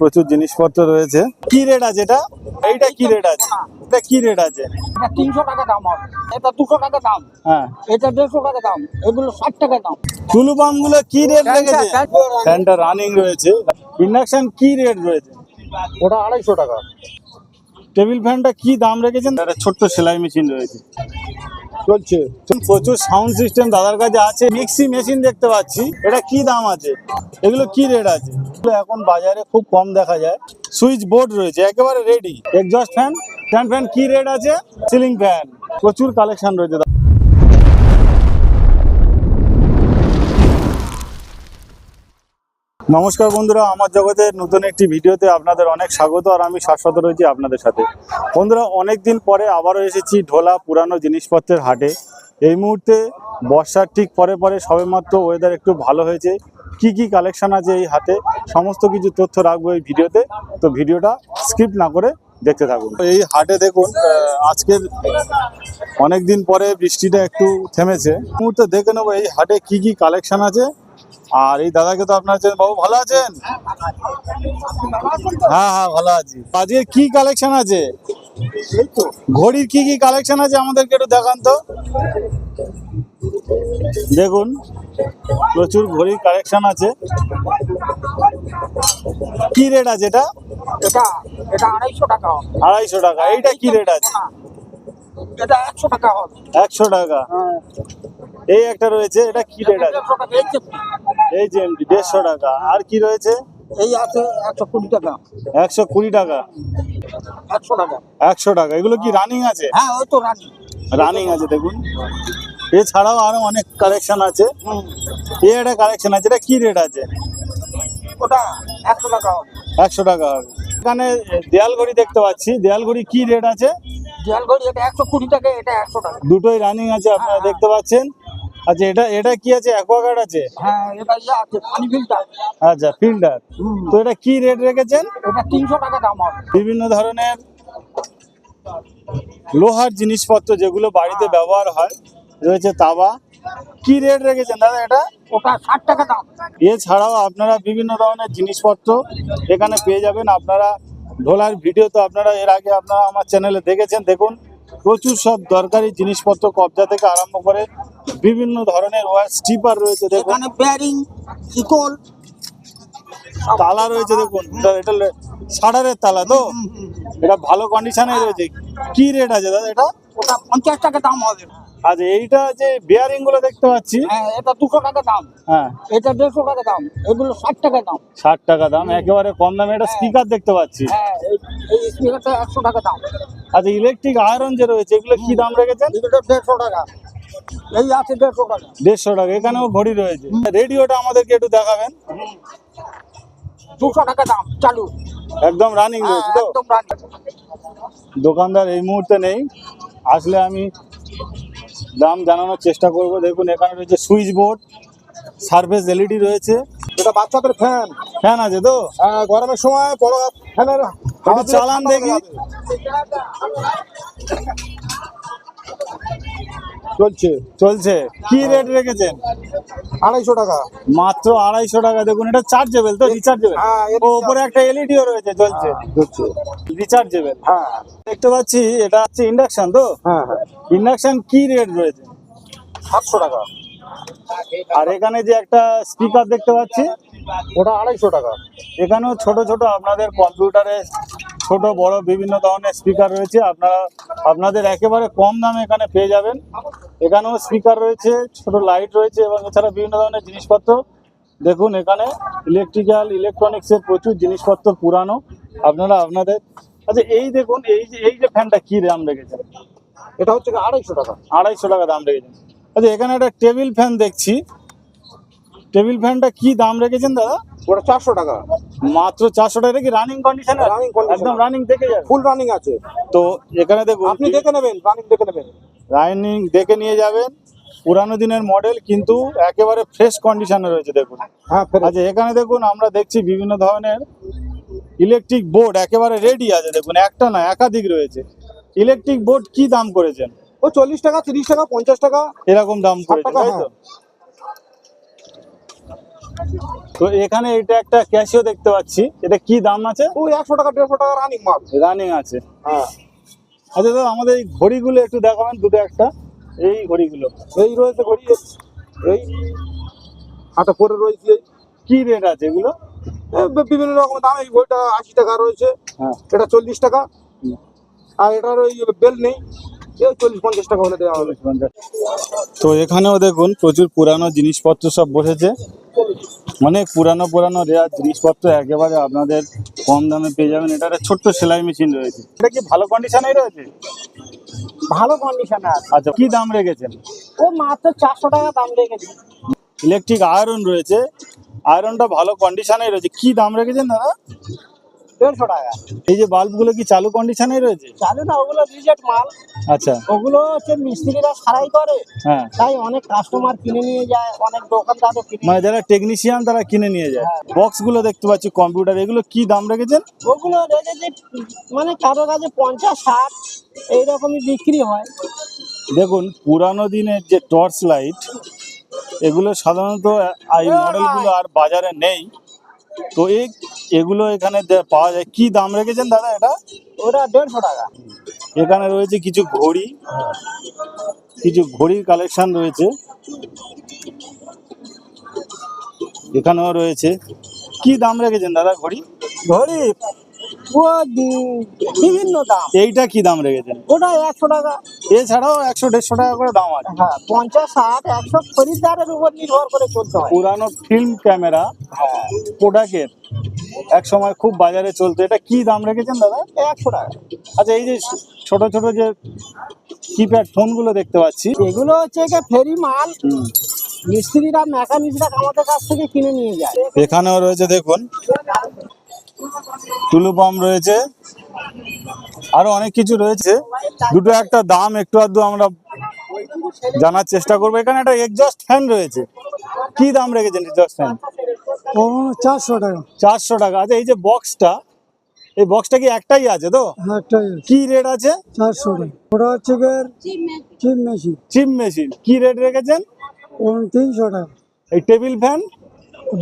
প্রচুর জিনিসপত্র রয়েছে। কি রেট আছে এটা? এইটা কি রেট আছে? এটা কি রেট আছে? এটা তিনশো টাকা দাম হবে। এটা দুশো টাকা দাম। হ্যাঁ। এটা দেড়শো টাকা দাম। এগুলো ষাট টাকা দাম। টুলু পাম্পগুলো কি রেট ফ্যানটা- ফ্যানটা রানিং রয়েছে। ইন্ডাকশন কি রেট রয়েছে? ওটা আড়াইশো টাকা। টেবিল ফ্যানটা কি দাম রেখেছেন? একটা ছোট্ট সেলাই মেশিন রয়েছে। চলছে। প্রচুর সাউন্ড সিস্টেম দাদার কাছে আছে। মিক্সি মেশিন দেখতে পাচ্ছি। এটা কি দাম আছে? এগুলো কি রেট আছে? এখন বাজারে খুব কম দেখা যায়। সুইচ বোর্ড রয়েছে, একেবারে ready exhaust fan fan fan কি রেট আছে? সিলিং ফ্যান প্রচুর কালেকশন রয়েছে নমস্কার বন্ধুরা, আমার জগতের নতুন একটি ভিডিওতে আপনাদের অনেক স্বাগত আর আমি শাশ্বত রয়েছি আপনাদের সাথে। বন্ধুরা অনেক দিন পরে আবারও এসেছি ঢোলা পুরানো জিনিসপত্রের হাটে। এই মুহূর্তে বর্ষার ঠিক পরে পরে সবেমাত্র ওয়েদার একটু ভালো হয়েছে। কি কি কালেকশন আছে এই হাতে সমস্ত কিছু তথ্য রাখব এই ভিডিওতে। তো ভিডিওটা স্কিপ না করে দেখতে থাকুন। এই হাটে দেখুন আজকের অনেক দিন পরে বৃষ্টিটা একটু থেমেছে। মুহূর্তে দেখে নেব এই হাটে কি কি কালেকশন আছে। আর এই দাদাকে তো আপনার বাবু ভালো আছেন? হ্যাঁ হ্যাঁ ভালো আছি। আজকে কি কালেকশন আছে? ঘড়ির কি কি কালেকশন আছে আমাদেরকে একটু দেখান তো। দেখুন প্রচুর ঘড়ির কালেকশন আছে। কি রেট আছে এটা? আড়াইশো টাকা আড়াইশো টাকা। এইটা কি রেট আছে? একশো টাকা একশো টাকা। এই একটা রয়েছে এটা কি রেট আছে? এই যে এমডি দেড়শো টাকা। আর কি রয়েছে? এই আছে একশো কুড়ি টাকা। একশো কুড়ি টাকা। একশো টাকা। একশো টাকা। এগুলো কি রানিং আছে? হ্যাঁ ওই তো রানিং রানিং আছে দেখুন। এছাড়াও আরও অনেক কালেকশন আছে। এই একটা কালেকশন আছে এটা কি রেট আছে? ওটা একশো টাকা হবে। একশো টাকা হবে। এখানে দেয়াল ঘড়ি দেখতে পাচ্ছি। দেয়াল ঘড়ি কি রেট আছে? জল ঘড়ি এটা একশো কুড়ি টাকা এটা একশো টাকা। দুটোই রানিং আছে আপনারা দেখতে পাচ্ছেন। আচ্ছা এটা এটা কি আছে? অ্যাকোয়াগার্ড আছে? হ্যাঁ এটা ইয়ে আছে পানি ফিল্টার আচ্ছা ফিল্টার তো এটা কি রেট রেখেছেন? এটা তিনশো টাকা দাম হবে। বিভিন্ন ধরনের লোহার জিনিসপত্র যেগুলো বাড়িতে ব্যবহার হয় রয়েছে তাওয়া। কি রেট রেখেছেন দাদা এটা? ওটা ষাট টাকা দাম। এছাড়াও আপনারা বিভিন্ন ধরনের জিনিসপত্র এখানে পেয়ে যাবেন। আপনারা ঢোলার ভিডিও তো আপনারা এর আগে আপনারা আমার চ্যানেলে দেখেছেন। দেখুন প্রচুর সব দরকারি জিনিসপত্র কবজা থেকে আরম্ভ করে বিভিন্ন ধরনের ওয়ার স্টিপার রয়েছে দেখুন। এখানে বেয়ারিং শিকল। তালা রয়েছে দেখুন। এটা- ষাঁড়ারের তালা তো? এটা ভালো কন্ডিশনে রয়েছে। কি রেট আছে দাদা এটা? ওটা পঞ্চাশ টাকা দাম হবে। আচ্ছা এইটা যে বিয়ারিংগুলো দেখতে পাচ্ছি? হ্যাঁ এটা দুশো টাকা দাম। হ্যাঁ। এটা দেড়শো টাকা দাম। এগুলো ষাট টাকা দাম। ষাট টাকা দাম একেবারে কম দামে। এটা স্পিকার দেখতে পাচ্ছি। হ্যাঁ এই- এই স্পিকারটা একশো টাকা দাম। আচ্ছা ইলেকট্রিক আয়রন যে রয়েছে এগুলো কি দাম রেখেছেন? এগুলো দেড়শো টাকা। এই আছে দেড়শো টাকা। দেড়শো টাকা এখানেও ঘড়ি রয়েছে। রেডিওটা আমাদেরকে একটু দেখাবেন। দুশো টাকা দাম চালু। একদম রানিং রয়েছে তো? দোকানদার এই মুহূর্তে নেই। আসলে আমি দাম জানানোর চেষ্টা করব। দেখুন এখানে রয়েছে সুইচ বোর্ড সার্ভিস এলইডি রয়েছে। এটা বাচ্চাদের ফ্যান ফ্যান আছে তো? হ্যাঁ গরমের সময় বড় ফ্যানের চালান দেখি। চলছে। চলছে। কি রেট রেখেছেন? আড়াইশো টাকা। মাত্র আড়াইশো টাকা। দেখুন এটা চার্জেবল তো রিচার্জেবল হ্যাঁ, ও উপরে একটা এলইডিও রয়েছে চলছে চলছে রিচার্জেবল হ্যাঁ। দেখতে পাচ্ছি এটা হচ্ছে ইন্ডাকশন তো? হ্যাঁ হ্যাঁ। ইন্ডাকশন কি রেট রয়েছে? সাতশো টাকা। আর এখানে যে একটা স্পিকার দেখতে পাচ্ছি ওটা আড়াইশো টাকা। এখানেও ছোট ছোট আপনাদের কম্পিউটারে ছোট বড় বিভিন্ন ধরনের স্পিকার রয়েছে। আপনারা আপনাদের একেবারে কম দামে এখানে পেয়ে যাবেন। এখানেও স্পিকার রয়েছে ছোট লাইট রয়েছে এবং এছাড়া বিভিন্ন ধরনের জিনিসপত্র। দেখুন এখানে ইলেকট্রিক্যাল ইলেকট্রনিক্সের প্রচুর জিনিসপত্র পুরানো। আপনারা আপনাদের আচ্ছা এই দেখুন এই যে এই যে ফ্যানটা কি দাম রেখেছেন এটা হচ্ছে আড়াইশো টাকা। আড়াইশো টাকা দাম রেখেছেন আচ্ছা এখানে একটা টেবিল ফ্যান দেখছি। টেবিল ফ্যানটা কি দাম রেখেছেন দাদা? ওটা চারশো টাকা। মাত্র চারশো টাকা কি রানিং কন্ডিশনে condition। একদম রানিং দেখে যাবে। ফুল রানিং আছে। তো এখানে দেখুন আপনি দেখে নেবেন রানিং দেখে নেবেন। রানিং দেখে নিয়ে যাবেন। পুরানো দিনের মডেল কিন্তু একেবারে ফ্রেশ কন্ডিশনে রয়েছে দেখুন। হ্যাঁ আচ্ছা এখানে দেখুন আমরা দেখছি বিভিন্ন ধরনের ইলেকট্রিক বোর্ড একেবারে রেডি আছে দেখুন একটা না একাধিক রয়েছে। ইলেকট্রিক বোর্ড কি দাম করেছেন? ও চল্লিশ টাকা তিরিশ টাকা পঞ্চাশ টাকা। এরকম দাম করেছেন তাই তো? তো এখানে এটা একটা ক্যাশিও দেখতে পাচ্ছি। এটা কি দাম আছে? ওই একশো টাকা দেড়শো টাকা রানিং মাল। রানিং আছে। হ্যাঁ। আচ্ছা দাদা আমাদের এই ঘড়িগুলো একটু দেখাবেন দুটো একটা। এই ঘড়িগুলো। এই রয়েছে ঘড়ি এই হাতে পরে রয়েছে। কি রেট আছে এগুলো? বিভিন্ন রকম দাম। এই ঘড়িটা আশি টাকা রয়েছে। হ্যাঁ। এটা চল্লিশ টাকা। আর এটার ওই বেল নেই। চল্লিশ পঞ্চাশ টাকা হলে দেওয়া হবে। তো এখানেও দেখুন প্রচুর পুরানো জিনিসপত্র সব বসেছে। অনেক পুরানো পুরানো রেয়ার জিনিসপত্র একেবারে আপনাদের কম দামে পেয়ে যাবেন। এটা একটা ছোট্ট সেলাই মেশিন রয়েছে। এটা কি ভালো কন্ডিশনেই রয়েছে? ভালো কন্ডিশনে আচ্ছা কি দাম রেখেছেন? ও মাত্র চারশো টাকা দাম রেখেছে। ইলেকট্রিক আয়রন রয়েছে। আয়রনটা ভালো কন্ডিশনেই রয়েছে। কি দাম রেখেছেন দাদা? দেড়শো টাকা। এই যে বাল্বগুলো কি চালু কন্ডিশনেই রয়েছে? জানি না ওগুলো রিজেক্ট মাল। আচ্ছা। ওগুলো হচ্ছে মিস্ত্রিরা সারাই করে। হ্যাঁ। তাই অনেক কাস্টমার কিনে নিয়ে যায় অনেক দোকানদারও কিনে মানে যারা টেকনিশিয়ান তারা কিনে নিয়ে যায়। বক্সগুলো দেখতে পাচ্ছি কম্পিউটার এগুলো কি দাম রেখেছেন? ওগুলো রেখেছে মানে কারও কাছে পঞ্চাশ ষাট এইরকমই বিক্রি হয়। দেখুন পুরানো দিনের যে টর্চ লাইট এগুলো সাধারণত এই মডেলগুলো আর বাজারে নেই। তো এই এগুলো এখানে দে- পাওয়া যায়। কি দাম রেখেছেন দাদা এটা? ওটা দেড়শো টাকা। এখানে রয়েছে কিছু ঘড়ি। কিছু ঘড়ির কালেকশন রয়েছে। এখানেও রয়েছে। কি দাম রেখেছেন দাদা ঘড়ি? ঘড়ি ও বিভিন্ন দাম। এইটা কি দাম রেখেছেন? ওটা একশো টাকা। এছাড়াও একশো দেড়শো টাকা করে দাম আছে। হ্যাঁ পঞ্চাশ ষাট একশো খরিদ্দারের উপর নির্ভর করে চলতে হয়। পুরানো ফিল্ম ক্যামেরা প্রোডাক্টের এক সময় খুব বাজারে চলতো। এটা কি দাম রেখেছেন দাদা? একশো টাকা। আচ্ছা এই যে ছোট ছোট যে কিপ্যাড ফোনগুলো দেখতে পাচ্ছি। এগুলো হচ্ছে ফেরি মাল। মিস্ত্রিরা মেকানিকরা আমাদের কাছ থেকে কিনে নিয়ে যায়। এখানেও রয়েছে দেখুন। টুলু পাম্প রয়েছে। আরও অনেক কিছু রয়েছে। দুটো একটা দাম একটু আধটু আমরা জানার চেষ্টা করব। এখানে একটা এক্সস্ট ফ্যান রয়েছে। কি দাম রেখেছেন এক্সস্ট ফ্যান চারশো টাকা। চারশো টাকা। আচ্ছা এই যে বক্সটা এই বক্সটা কি একটাই আছে তো? একটাই কি রেট আছে? চারশো টাকা। ওটা হচ্ছে চিপ মেশিন চিপ মেশিন কি রেট রেখেছেন? তিনশো টাকা। এই টেবিল ফ্যান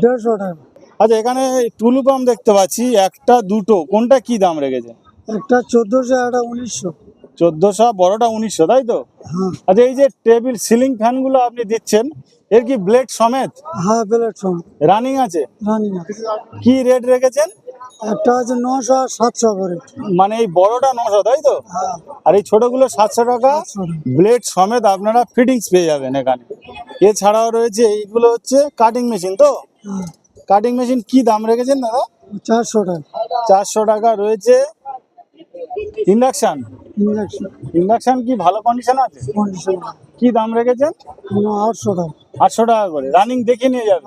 দেড়শো টাকা। আচ্ছা এখানে টুলু পাম্প দেখতে পাচ্ছি একটা দুটো কোনটা কি দাম রেখেছে? একটা চোদ্দোশো একটা উনিশশো। চোদ্দোশো বড়টা উনিশশো তাই তো? হ্যাঁ। আচ্ছা এই যে টেবিল সিলিং ফ্যানগুলো আপনি দিচ্ছেন এর কি ব্লেড সমেত? হ্যাঁ ব্লেড সমেত। রানিং আছে? রানি কি রেট রেখেছেন? একটা আছে নশো আর সাতশো করে। মানে এই বড়টা নশো তাই তো? হ্যাঁ। আর এই ছোটগুলো সাতশো টাকা? ব্লেড সমেত আপনারা ফিটিংস পেয়ে যাবেন এখানে। এছাড়াও রয়েছে এইগুলো হচ্ছে কাটিং মেশিন তো? হ্যাঁ। কাটিং মেশিন কি দাম রেখেছেন দাদা? চারশো টাকা। চারশো টাকা রয়েছে। ইন্ডাকশন ইন্ডাকশন কি ভালো কন্ডিশন আছে? কি দাম রেখেছেন? আটশো টাকা। আটশো টাকা করে। রানিং দেখে নিয়ে যাবে।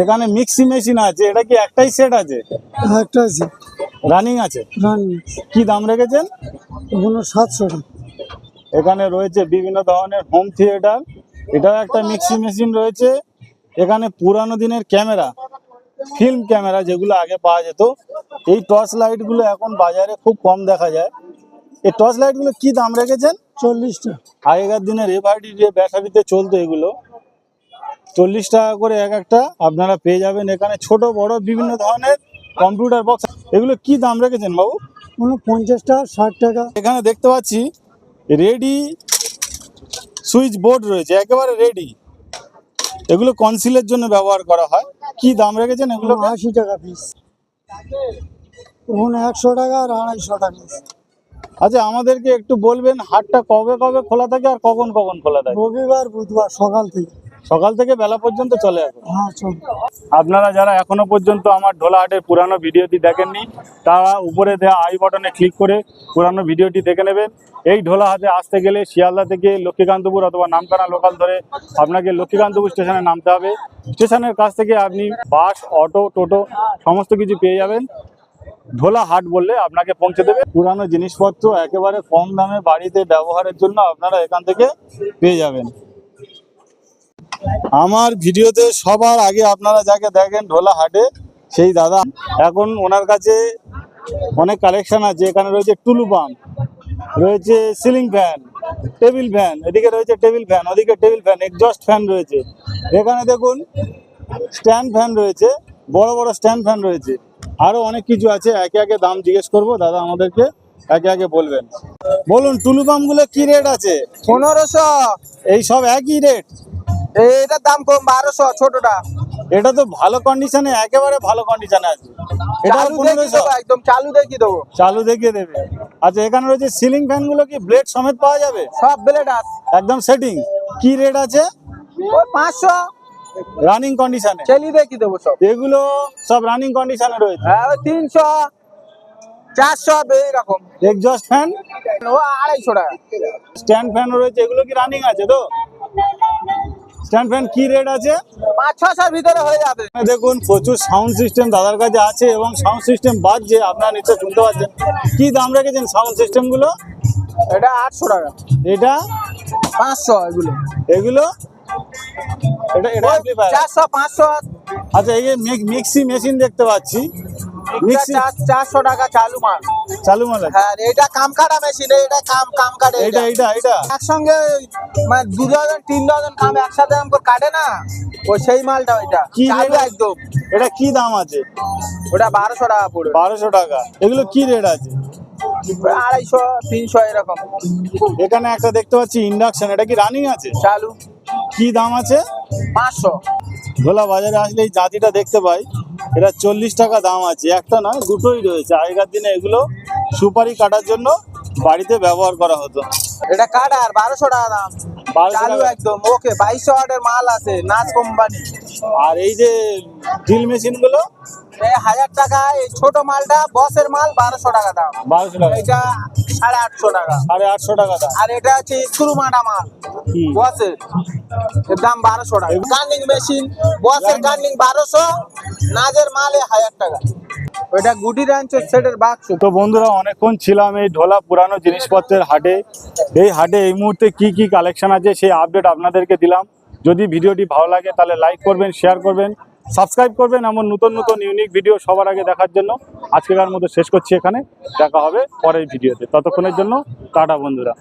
এখানে মিক্সি মেশিন আছে। এটা কি একটাই সেট আছে? একটা আছে? রানিং আছে। রানি কি দাম রেখেছেন? ওগুলো সাতশো টাকা। এখানে রয়েছে বিভিন্ন ধরনের হোম থিয়েটার এটাও একটা মিক্সি মেশিন রয়েছে। এখানে পুরানো দিনের ক্যামেরা ফিল্ম ক্যামেরা যেগুলো আগে পাওয়া যেত এই টর্চ লাইটগুলো এখন বাজারে খুব কম দেখা যায়। এই টর্চ লাইটগুলো কি দাম রেখেছেন? চল্লিশ টাকা আগেকার দিনের এফআরডি যে ব্যাটারিতে চলতো এগুলো। চল্লিশ টাকা করে এক একটা আপনারা পেয়ে যাবেন এখানে। ছোট বড় বিভিন্ন ধরনের কম্পিউটার বক্স এগুলো কি দাম রেখেছেন বাবু? কোনো পঞ্চাশ টাকা ষাট টাকা। এখানে দেখতে পাচ্ছি রেডি সুইচ বোর্ড রয়েছে একেবারে রেডি এগুলো কনসিলের জন্য ব্যবহার করা হয়। কি দাম রেখেছেন এগুলো? আশি টাকা পিস ওখানে একশো টাকা আর আড়াইশো টাকা পিস আচ্ছা আমাদেরকে একটু বলবেন হাটটা কবে কবে খোলা থাকে আর কখন কখন খোলা থাকে? রবিবার বুধবার সকাল থেকে। সকাল থেকে বেলা পর্যন্ত চলে এখন হ্যাঁ আপনারা যারা এখনও পর্যন্ত আমার ঢোলাহাটের পুরানো ভিডিওটি দেখেননি তারা উপরে দেওয়া আই বাটনে ক্লিক করে পুরানো ভিডিওটি দেখে নেবেন। এই ঢোলাহাটে আসতে গেলে শিয়ালদা থেকে লক্ষ্মীকান্তপুর অথবা নামখানা লোকাল ধরে আপনাকে লক্ষ্মীকান্তপুর স্টেশনে নামতে হবে। স্টেশনের কাছ থেকে আপনি বাস অটো টোটো সমস্ত কিছু পেয়ে যাবেন। ঢোলা হাট বললে আপনাকে পৌঁছে দেবে। পুরানো জিনিসপত্র একেবারে কম দামে বাড়িতে ব্যবহারের জন্য আপনারা এখান থেকে পেয়ে যাবেন। আমার ভিডিওতে সবার আগে আপনারা যাকে দেখেন ঢোলা হাটে সেই দাদা। এখন ওনার কাছে অনেক কালেকশন আছে এখানে রয়েছে টুলু পাম্প রয়েছে সিলিং ফ্যান টেবিল ফ্যান এদিকে রয়েছে টেবিল ফ্যান ওদিকে টেবিল ফ্যান এক্সস্ট ফ্যান রয়েছে। এখানে দেখুন স্ট্যান্ড ফ্যান রয়েছে বড় বড় স্ট্যান্ড ফ্যান রয়েছে। আরও অনেক কিছু আছে একে একে দাম জিজ্ঞেস করব দাদা আমাদেরকে একে একে বলবেন। বলুন টুলু পাম্পগুলো কি রেট আছে? পনেরোশো। এই সব একই রেট এইটার দাম কম বারোশো ছোটটা। এটা তো ভালো কন্ডিশনে একেবারে ভালো কন্ডিশনে আছে। এটা চালু দেখি দেবো একদম চালু দেখি দেবো। চালু দেখিয়ে দেবে। আচ্ছা এখানে রয়েছে সিলিং ফ্যানগুলো কি ব্লেড সমেত পাওয়া যাবে? সব ব্লেড আছে। একদম সেটিং কি রেট আছে? পাঁচশো। রানিং কন্ডিশনে চালিয়ে দেখি দেবো সব। এগুলো সব রানিং কন্ডিশনে রয়েছে। হ্যাঁ তিনশো চারশো এইরকম। এক্সস্ট ফ্যান ও আড়াইশো টাকা। স্ট্যান্ড ফ্যান রয়েছে এগুলো কি রানিং আছে তো? স্ট্যান্ড ফ্যান কি রেট আছে? পাঁচ ছশোর ভিতরে হয়ে যাবে। দেখুন প্রচুর সাউন্ড সিস্টেম দাদার কাছে আছে এবং সাউন্ড সিস্টেম বাজছে আপনারা নিশ্চয় শুনতে পাচ্ছেন। কি দাম রেখেছেন সাউন্ড সিস্টেমগুলো? এটা আটশো টাকা। এটা? পাঁচশো এগুলো। এগুলো? এটা এটা চারশো পাঁচশো। আচ্ছা এই যে মিক্সি মেশিন দেখতে পাচ্ছি। চারশো টাকা চালু মাল। চালু মাল হ্যাঁ এটা কাম কাটা মেশিন এটা কাম কাম কাটে এটা। এটা একসঙ্গে মানে দু ডজন তিন ডজন কাম একসাথে আমাকে কাটে না? ওই সেই মালটা ওইটা। কি চালু একদম। এটা কি দাম আছে? ওটা বারোশো টাকা পড়বে। বারোশো টাকা। এগুলো কি রেট আছে? আড়াইশো তিনশো এরকম। এখানে একটা দেখতে পাচ্ছি ইন্ডাকশন এটা কি রানিং আছে? চালু। কি দাম আছে? পাঁচশো। ভোলা বাজারে আসলে এই জাতিটা দেখতে পাই। এটা চল্লিশ টাকা দাম আছে। একটা না দুটোই রয়েছে। আগেকার দিনে এগুলো সুপারি কাটার জন্য বাড়িতে ব্যবহার করা হতো। এটা কাটার বারোশো টাকা দাম। 1200 চালু একদম। ওকে বাইশশো ওয়াটের মাল আছে নাচ কোম্পানি। আর এই যে ড্রিল মেশিনগুলো এই হাজার টাকা এই ছোট মালটা বসের মাল বারোশো টাকা দাম। বারোশো টাকা। এটা সাড়ে আটশো টাকা। সাড়ে আটশো টাকা দাম। আর এটা হচ্ছে স্ক্রু মাটা মাল বসের। দাম বারোশো টাকা। গার্নিং মেশিন বসের গার্নিং বারোশো নাজের মাল হাজার টাকা। ওইটা গুটি রাঞ্চের সেটের বাক্স। তো বন্ধুরা অনেকক্ষণ ছিলাম এই ঢোলা পুরানো জিনিসপত্রের হাটে। এই হাটে এই মুহূর্তে কি কি কালেকশন আছে সেই আপডেট আপনাদেরকে দিলাম। যদি ভিডিওটি ভালো লাগে তাহলে লাইক করবেন শেয়ার করবেন। সাবস্ক্রাইব করবেন এমন নতুন নতুন ইউনিক ভিডিও সবার আগে দেখার জন্য। আজকেকার মতো শেষ করছি এখানে। দেখা হবে পরের ভিডিওতে ততক্ষণের জন্য টাটা বন্ধুরা।